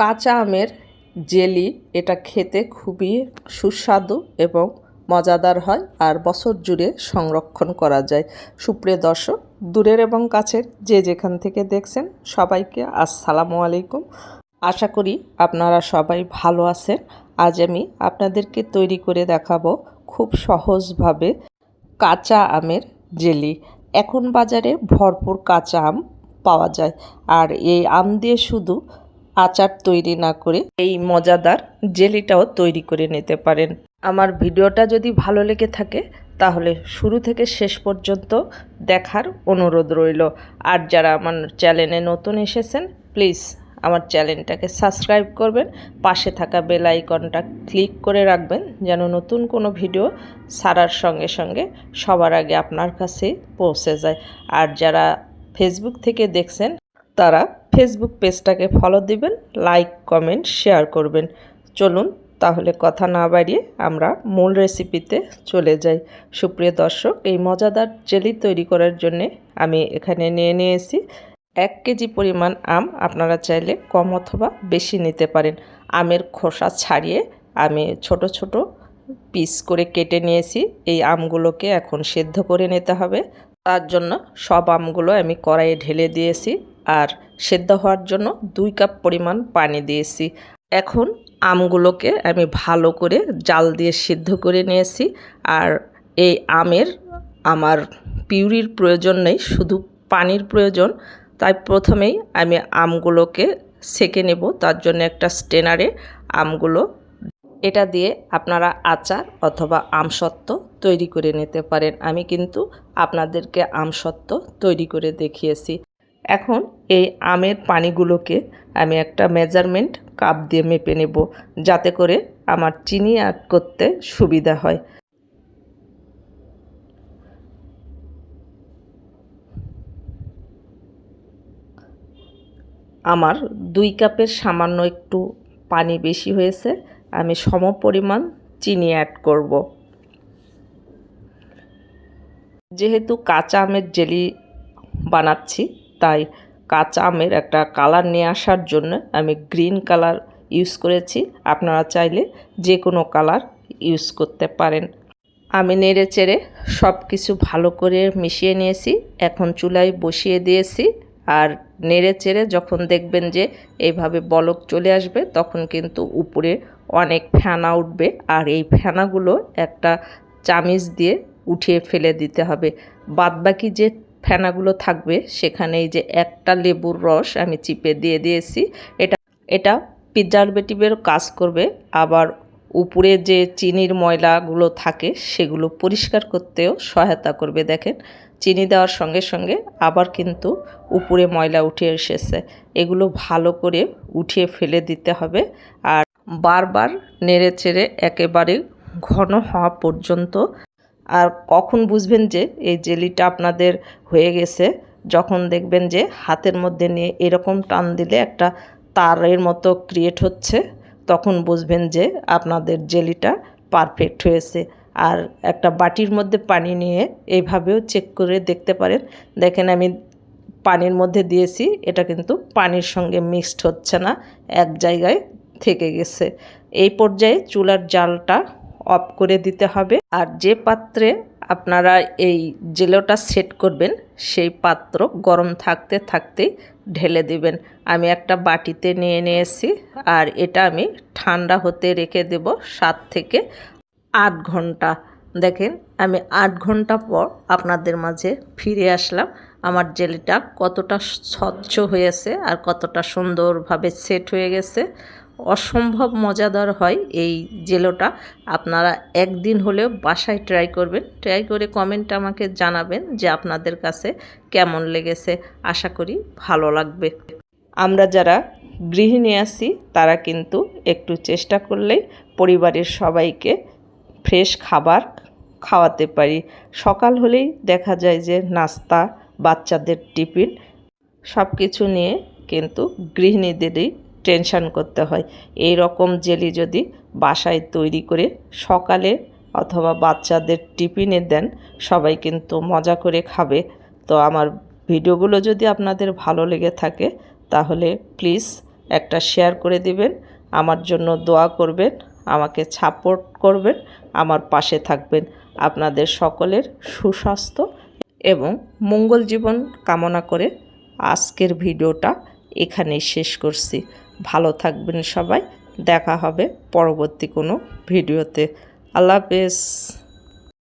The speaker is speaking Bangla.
কাঁচা আমের জেলি এটা খেতে খুবই সুস্বাদু এবং মজাদার হয় আর বছর জুড়ে সংরক্ষণ করা যায়। সুপ্রিয় দর্শক, দূরের এবং কাছের যে যেখান থেকে দেখছেন সবাইকে আসসালামু আলাইকুম। আশা করি আপনারা সবাই ভালো আছেন। আজ আমি আপনাদেরকে তৈরি করে দেখাবো খুব সহজভাবে কাঁচা আমের জেলি। এখন বাজারে ভরপুর কাঁচা আম পাওয়া যায়। আর এই আম দিয়ে শুধু আচার তৈরি না করে এই মজাদার জেলিটাও তৈরি করে নিতে পারেন। আমার ভিডিওটা যদি ভালো লেগে থাকে, তাহলে শুরু থেকে শেষ পর্যন্ত দেখার অনুরোধ রইল। আর যারা আমার চ্যানেলে নতুন এসেছেন, প্লিজ আমার চ্যানেলটাকে সাবস্ক্রাইব করবেন, পাশে থাকা বেল আইকনটা ক্লিক করে রাখবেন, যেন নতুন কোনো ভিডিও সারার সঙ্গে সঙ্গে সবার আগে আপনার কাছে পৌঁছে যায়। আর যারা ফেসবুক থেকে দেখছেন, তারা ফেসবুক পেজটাকে ফলো দিবেন লাইক কমেন্ট শেয়ার করবেন। চলুন তাহলে কথা না বাড়িয়ে আমরা মূল রেসিপিতে চলে যাই। সুপ্রিয় দর্শক, এই মজাদার জেলি তৈরি করার জন্যে আমি এখানে নিয়ে নিয়েছি এক কেজি পরিমাণ আম। আপনারা চাইলে কম অথবা বেশি নিতে পারেন। আমের খোসা ছাড়িয়ে আমি ছোট ছোট পিস করে কেটে নিয়েছি। এই আমগুলোকে এখন সেদ্ধ করে নিতে হবে। তার জন্য সব আমগুলো আমি কড়াইয়ে ঢেলে দিয়েছি। আর সেদ্ধ হওয়ার জন্য দুই কাপ পরিমাণ পানি দিয়েছি। এখন আমগুলোকে আমি ভালো করে জাল দিয়ে সিদ্ধ করে নিয়েছি। আর এই আমের আমার পিউরির প্রয়োজন নেই, শুধু পানির প্রয়োজন। তাই প্রথমেই আমি আমগুলোকে সেকে নেব, তার জন্য একটা স্টেনারে আমগুলো। এটা দিয়ে আপনারা আচার অথবা আমসত্ত্ব তৈরি করে নিতে পারেন। আমি কিন্তু আপনাদেরকে আমসত্ত্ব তৈরি করে দেখিয়েছি। এখন এই আমের পানিগুলোকে আমি একটা মেজারমেন্ট কাপ দিয়ে মেপে নেব, যাতে করে আমার চিনি অ্যাড করতে সুবিধা হয়। আমার দুই কাপের সামান্য একটু পানি বেশি হয়েছে, আমি সম পরিমাণ চিনি অ্যাড করব। যেহেতু কাঁচা আমের জেলি বানাচ্ছি তাই কাঁচা আমের একটা কালার নিয়ে আসার জন্য আমি গ্রিন কালার ইউজ করেছি। আপনারা চাইলে যে কোনো কালার ইউজ করতে পারেন। আমি নেড়ে চেড়ে সব কিছু ভালো করে মিশিয়ে নিয়েছি। এখন চুলায় বসিয়ে দিয়েছি। আর নেড়ে চেড়ে যখন দেখবেন যে এইভাবে বলক চলে আসবে, তখন কিন্তু উপরে অনেক ফেনা উঠবে। আর এই ফেনাগুলো একটা চামিচ দিয়ে উঠিয়ে ফেলে দিতে হবে। বাদবাকি যে ফেনাগুলো থাকবে, সেখানে এই যে একটা লেবুর রস আমি চিপে দিয়ে দিয়েছি। এটা এটা প্রিজারভেটিভের কাজ করবে, আবার উপরে যে চিনির ময়লাগুলো থাকে, সেগুলো পরিষ্কার করতেও সহায়তা করবে, দেখেন। চিনি দেওয়ার সঙ্গে সঙ্গে আবার কিন্তু উপরে ময়লা উঠে এসেছে। এগুলো ভালো করে উঠিয়ে ফেলে দিতে হবে, আর বারবার নেড়ে চেড়ে একেবারে ঘন হওয়া পর্যন্ত আর কখন বুঝবেন যে এই জেলিটা আপনাদের হয়ে গেছে? যখন দেখবেন যে হাতের মধ্যে নিয়ে এরকম টান দিলে একটা তারের মতো ক্রিয়েট হচ্ছে, তখন বুঝবেন যে আপনাদের জেলিটা পারফেক্ট হয়েছে। আর একটা বাটির মধ্যে পানি নিয়ে এইভাবেও চেক করে দেখতে পারেন। দেখেন আমি পানির মধ্যে দিয়েছি, এটা কিন্তু পানির সঙ্গে মিক্সড হচ্ছে না, এক জায়গায় থেকে গেছে। এই পর্যায়ে চুলার জালটা অফ করে দিতে হবে। আর যে পাত্রে আপনারা এই জেলোটা সেট করবেন, সেই পাত্র গরম থাকতে থাকতেই ঢেলে দিবেন। আমি একটা বাটিতে নিয়ে নিয়েছি, আর এটা আমি ঠান্ডা হতে রেখে দেব সাত থেকে আট ঘণ্টা। দেখেন, আমি আট ঘণ্টা পর আপনাদের মাঝে ফিরে আসলাম। আমার জেলিটা কতটা স্বচ্ছ হয়েছে আর কতটা সুন্দরভাবে সেট হয়ে গেছে। অসম্ভব মজাদার হয় এই জেলোটা। আপনারা একদিন হলেও বাসায় ট্রাই করবেন। ট্রাই করে কমেন্ট আমাকে জানাবেন যে আপনাদের কাছে কেমন লেগেছে। আশা করি ভালো লাগবে। আমরা যারা গৃহিণী আছি, তারা কিন্তু একটু চেষ্টা করলেই পরিবারের সবাইকে ফ্রেশ খাবার খাওয়াতে পারি। সকাল হলেই দেখা যায় যে নাস্তা, বাচ্চাদের টিফিন সব কিছু নিয়ে কিন্তু গৃহিণীদেরই টেনশান করতে হয়। এই রকম জেলি যদি বাসায় তৈরি করে সকালে অথবা বাচ্চাদের টিফিনে দেন, সবাই কিন্তু মজা করে খাবে। তো আমার ভিডিওগুলো যদি আপনাদের ভালো লেগে থাকে, তাহলে প্লিজ একটা শেয়ার করে দিবেন, আমার জন্য দোয়া করবেন, আমাকে সাপোর্ট করবেন, আমার পাশে থাকবেন। আপনাদের সকলের সুস্বাস্থ্য এবং মঙ্গল জীবন কামনা করে আজকের ভিডিওটা এখানেই শেষ করছি। ভালো থাকবেন সবাই। দেখা হবে পরবর্তী কোনো ভিডিওতে। আল্লাহ হাফেজ।